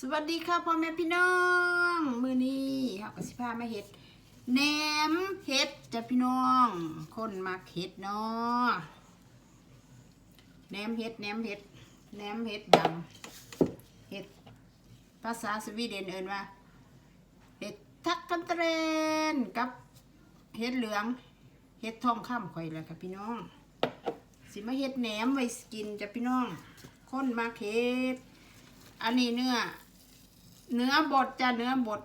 สวัสดีค่ะพ่อแม่พี่น้อง มือนี้เขากสิพามาเฮ็ดแหนมเฮ็ดจ้ะพี่น้อง คนมักเฮ็ดเนาะแหนมเฮ็ดแหนมเฮ็ดแหนมเฮ็ดดำเฮ็ดภาษาสวีเดนเอินว่าเฮ็ดทักกันเตรนกับเฮ็ดเหลืองเฮ็ดทองคำข่อยแหละค่ะพี่น้อง สิมาเฮ็ดแหนมไว้กินจ้ะพี่น้อง คนมักเฮ็ดอันนี้เนื้อ เนื้อบดจ้ะเนื้อบด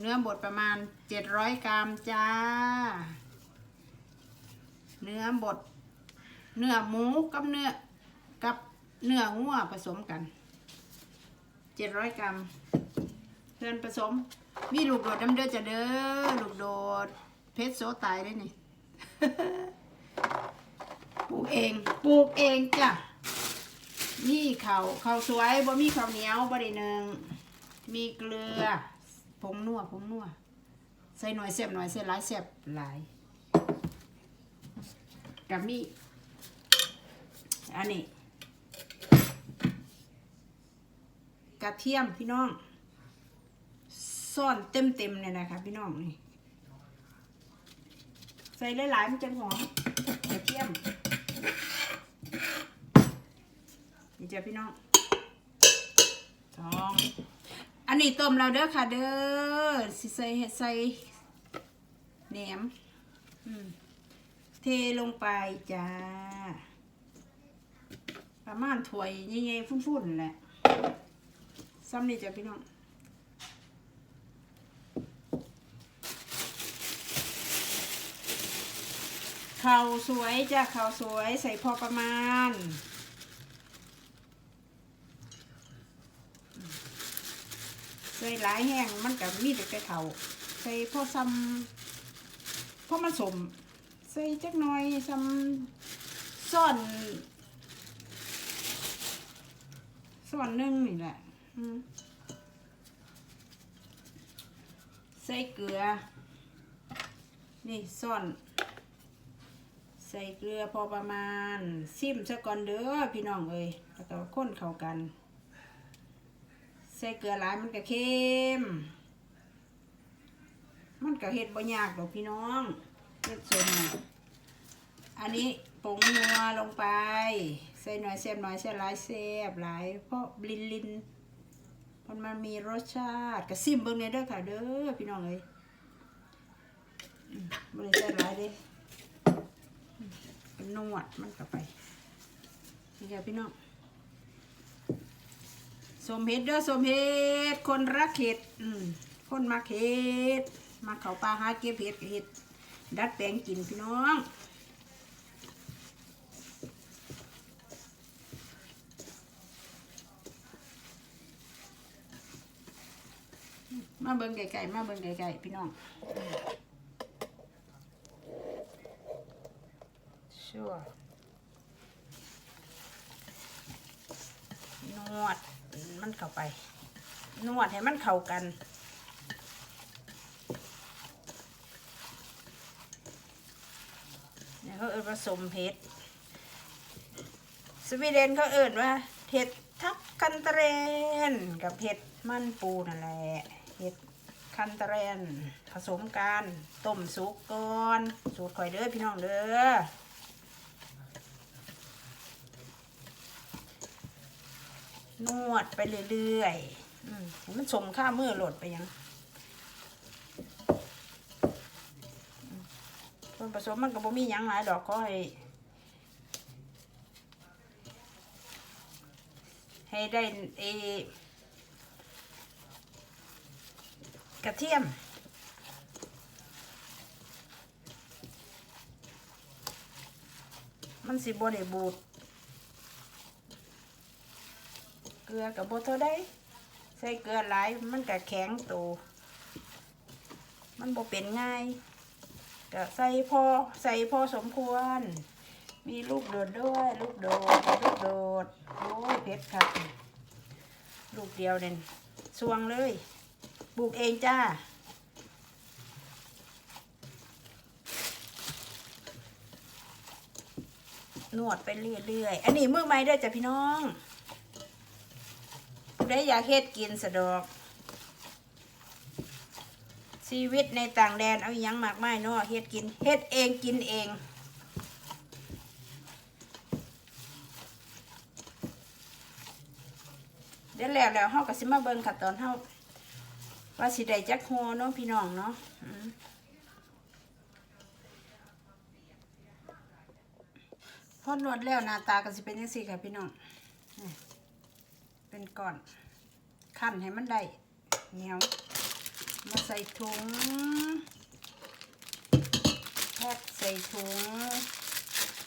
เนื้อบดประมาณเจ็ดร้อยกรัมจ้า เนื้อบด เนื้อหมูกับเนื้อกับเนื้องัวผสมกันเจ็ดร้อยกรัมเพื่อนผสม มีลูกโดดน้ำเด้อจะเด้อลูกโดดเพชรโซตายได้นี่ปลูกเองปลูกเองจ้ะมีเขาวข้าสวยบ่มีข้าวเหนียวบ่ได้หนึ่ง มีเกลือผงนัวผงนัวใส่หน่อยเสียบหน่อยใส่หลายเสียบหลายกับมีอันนี้กระเทียมพี่น้องซ่อนเต็มเต็มเนี่ยนะคะพี่น้องนี่ใส่หลายๆมันจะหอมกระเทียมนี่จ้ะพี่น้องสอง อันนี้ต้มเราเด้อค่ะเด้อสิใส่เห็ดใส่แหนมเทลงไปจ้า ประมาณถ้วยใหญ่ๆฟุ้นๆแหละซ้ำนี่จ้ะพี่น้องข้าวสวยจ้ะข้าวสวยใส่พอประมาณ ใส่หลายแห้งมันกับมีแต่แต่เขาใส่พอซ้ำพอมันสมใส่จักน่อยซ้ำซ่อนซ่อนนึ่งนี่แหละใส่เกลือ นี่ซ่อนใส่เกลือพอประมาณซิมซะก่อนเด้อพี่น้องเอ้ยแล้วก็ค้นเข้ากัน ส่เกลือหลายมันก็เค็ม มันก็เฮ็ดบ่ยากดอกพี่น้องเฮ็ดส่วนอันนี้ผงนัวลงไป ใส่หน่อยแซ่บหน่อยใส่หลายแซ่บหลาย เพราะลินลินมันมันมีรสชาติก็ซิมเบิ่งเนี่ยเด้อค่ะเด้อพี่น้องเอ้ยมบ่ได้ใส่หลายเด้นวดมันเข้าไปนี่ค่ะพี่น้อง สมเห็ดเด้อสมเห็ดคนรักเห็ดอืมคนมักเห็ดมาเขาป่าหาเก็บเห็ดเห็ดดัดแปลงกินพี่น้องมาเบิ่งไก่ๆมาเบิ่งไก่ๆพี่น้องชัวนวด มันเข้าไป นวดให้มันเข้ากัน เนี่ยเขาเอิ้นผสมเห็ด สวีเดนเขาเอิ้นว่าเห็ดทักคันเตเรนกับเห็ดมันปูนั่นแหละเห็ดคันเตเรนผสมกันต้มสุกก่อน สูตรข่อยเด้อพี่น้องเด้อ นวดไปเรื่อยๆมันสมค่ามือโหลดไปยังส่วนผสมมันก็บ่มียังหลายดอกก็ให้ให้ได้เออกระเทียมมันสิบ่ได้บูด เก ลือกับโบเท่าได้ใส่เกลือหลายมันก็แข็งตัวมันบ่เป็นง่ายก็ใส่พอใส่พอสมควร มีลูกโดดด้วย ลูกโดดลูกโดดโอ้ยเผ็ดครับ ลูกเดียวเด่นสวงเลยปลูกเองจ้านวดไปเรื่อยๆ อันนี้มือไม้ด้วยจ้ะพี่น้อง ผู้อยากเฮ็ดกินสะดอก ชีวิตในต่างแดนเอาอยังมากมายเนาะเฮ็ดกินเฮ็ดเองกินเองเดี๋ยวแล้วแล้วเฮาก็สิมาเบิ่งขั้นตอนเฮาว่าสิได้จักหัวเนาะพี่น้องเนาะพอนวดแล้วหน้าตาก็สิเป็นจังซี่ค่ะพี่น้องเป็นก้อน คั่นให้มันได้เหนียว มาใส่ถุงแพ็คใส่ถุง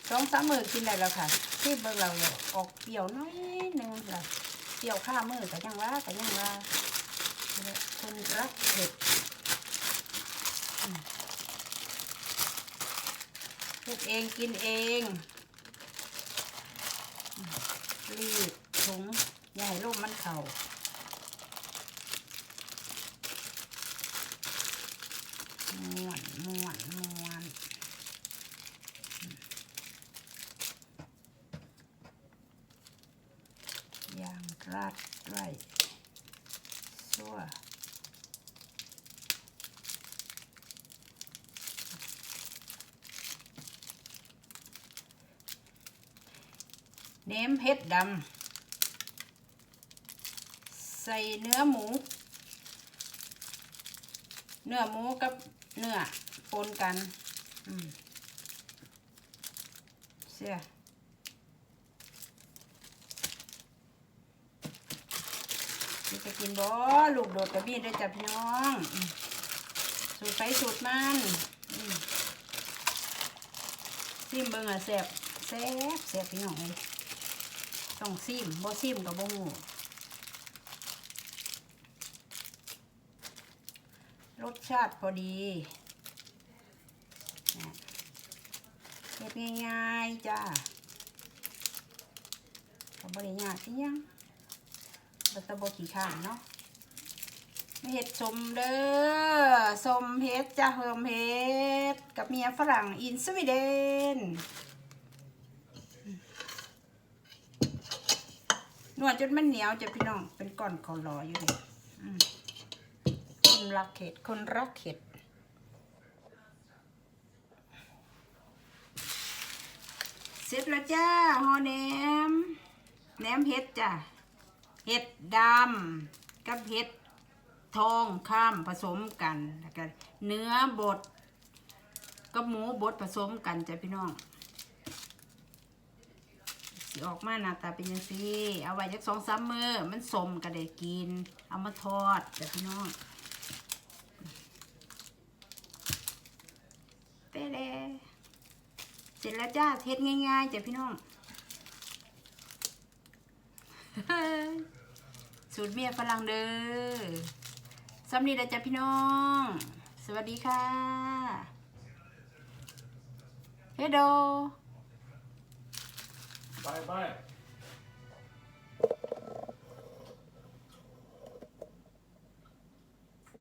สองสามมือกินได้แล้วค่ะ ที่เบิ่งเราเนี่ยออกเปรี้ยวน้อยหนึงค่ะเปรี้ยวข้ามือก็ยังว่าก็ยังว่าคนรักเผ็ดเฮ็ดเองกินเองรีดถุงอย่าให้ลมมันเข่า ม่วนม่วนม่วนยางรัดไรซัวเนมเห็ดดำ ใส่เนื้อหมู เนื้อหมูกับ เนื้อปนกันเสียจะกินบ่ลูกโดดกระบี่ได้จ้ะพี่น้อง สูตรไปสูตรมันซิมเบิ่งอะแซ่บแซ่บแซ่บพี่น้องเลยต้องซิมบ่ซิมกับบ่หู รสชาติพอดีเฮ็ดง่ายๆจ้าก็บริยากสิยังบัตะบขี้ข้านเนาะไม่เฮ็ดสมเด้อสมเฮ็ดจ้าเฮิมเฮ็ดกับเมียฝรั่งอินสวีเดนนวดจนมันเหนียวจะพี่น้องเป็นก้อนคอรออยู่เนี่ยอืม รักเห็ดคนรักเห็ด เสร็จแล้วจ้าหอแหนมแหนมเห็ดจ้ะเห็ดดำกับเห็ดทองข้ามผสมกันแล้วก็เนื้อบดกับหมูบดผสมกันจ้ะพี่น้องสิออกมาหน้าตาเป็นยังซี่เอาไว้จักสองสามมือมันสมก็ได้กิน เอามาทอดจ้ะพี่น้อง เป๊เลยเสร็จแล้วจ้าเทสง่ายๆจ้ะพี่น้องสูตรเมียฝรั่งเด้อสำนีแล้วจ้ะพี่น้อง สวัสดีค่ะเฮ้โดบายบาย